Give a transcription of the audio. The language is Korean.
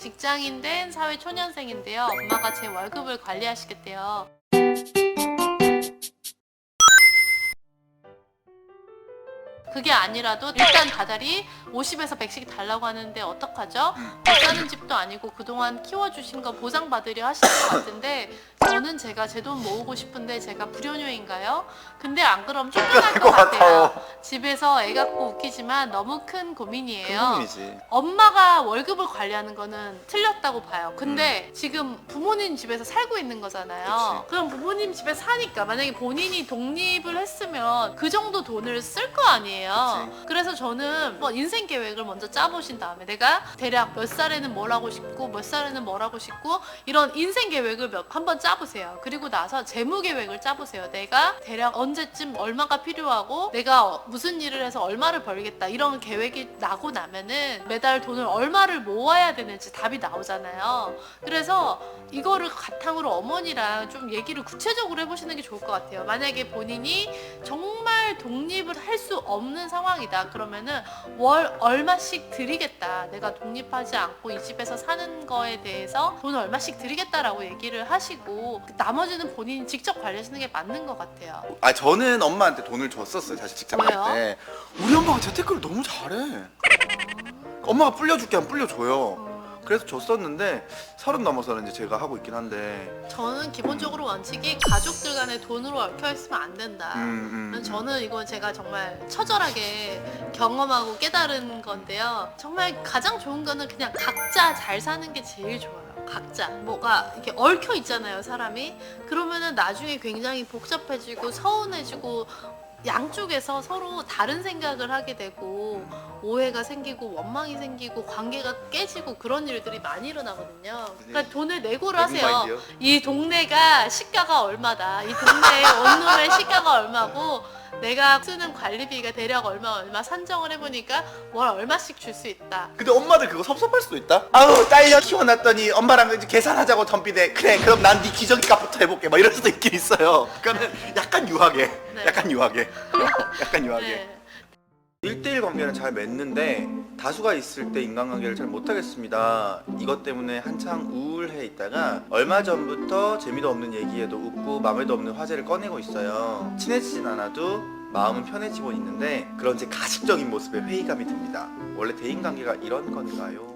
직장인 된 사회 초년생인데요. 엄마가 제 월급을 관리하시겠대요. 그게 아니라도 일단 다달이 50에서 100씩 달라고 하는데 어떡하죠? 못 사는 집도 아니고 그동안 키워주신 거 보상받으려 하시는 것 같은데 저는 제가 제 돈 모으고 싶은데 제가 불효녀인가요? 근데 안 그럼 쫓겨날 것것 같아요. 집에서 애 갖고 웃기지만 너무 큰 고민이에요. 큰일이지. 엄마가 월급을 관리하는 거는 틀렸다고 봐요. 근데 지금 부모님 집에서 살고 있는 거잖아요. 그럼 부모님 집에 사니까 만약에 본인이 독립을 했으면 그 정도 돈을 쓸 거 아니에요. 그치. 그래서 저는 뭐 인생 계획을 먼저 짜보신 다음에 내가 대략 몇 살에는 뭘 하고 싶고 몇 살에는 뭘 하고 싶고 이런 인생 계획을 몇, 한번 짜보 세요. 그리고 나서 재무 계획을 짜보세요. 내가 대략 언제쯤 얼마가 필요하고 내가 어- 무슨 일을 해서 얼마를 벌겠다 이런 계획이 나고 나면은 매달 돈을 얼마를 모아야 되는지 답이 나오잖아요. 그래서 이거를 바탕으로 어머니랑 좀 얘기를 구체적으로 해보시는 게 좋을 것 같아요. 만약에 본인이 정말 독립을 할 수 없는 상황이다. 그러면은 월 얼마씩 드리겠다. 내가 독립하지 않고 이 집에서 사는 거에 대해서 돈 얼마씩 드리겠다라고 얘기를 하시고 나머지는 본인이 직접 관리하시는 게 맞는 것 같아요. 아 저는 엄마한테 돈을 줬었어요 사실 직장 왜요? 다닐 때 우리 엄마가 재테크를 너무 잘해 엄마가 불려줄게 하면 불려줘요 어, 그래서 줬었는데 서른 넘어서는 이제 제가 하고 있긴 한데 저는 기본적으로 원칙이 가족들 간에 돈으로 얽혀 있으면 안 된다. 음, 음, 저는 이건 제가 정말 처절하게 경험하고 깨달은 건데요. 정말 가장 좋은 거는 그냥 각자 잘 사는 게 제일 좋아요. 각자 뭐가 이렇게 얽혀 있잖아요, 사람이. 그러면은 나중에 굉장히 복잡해지고 서운해지고 양쪽에서 서로 다른 생각을 하게 되고 오해가 생기고 원망이 생기고 관계가 깨지고 그런 일들이 많이 일어나거든요. 그러니까 돈을 내고를 하세요. 마인드요? 이 동네가 시가가 얼마다. 이 동네의 원룸의 시가가 얼마고 내가 쓰는 관리비가 대략 얼마 얼마 산정을 해보니까 월 얼마씩 줄 수 있다. 근데 엄마들 그거 섭섭할 수도 있다. 아우 딸려 키워놨더니 엄마랑 이제 계산하자고 덤비네 그래 그럼 난 네 기저귀 값부터 해볼게. 막 이럴 수도 있긴 있어요. 그러니까는 약간 유하게. 네. 약간 유하게. 약간 유하게. 네. 1대1 관계는 잘 맺는데 다수가 있을 때 인간관계를 잘 못하겠습니다. 이것 때문에 한창 우울해 있다가 얼마 전부터 재미도 없는 얘기에도 웃고 마음에도 없는 화제를 꺼내고 있어요. 친해지진 않아도 마음은 편해지고 있는데 그런 제 가식적인 모습에 회의감이 듭니다. 원래 대인관계가 이런 건가요?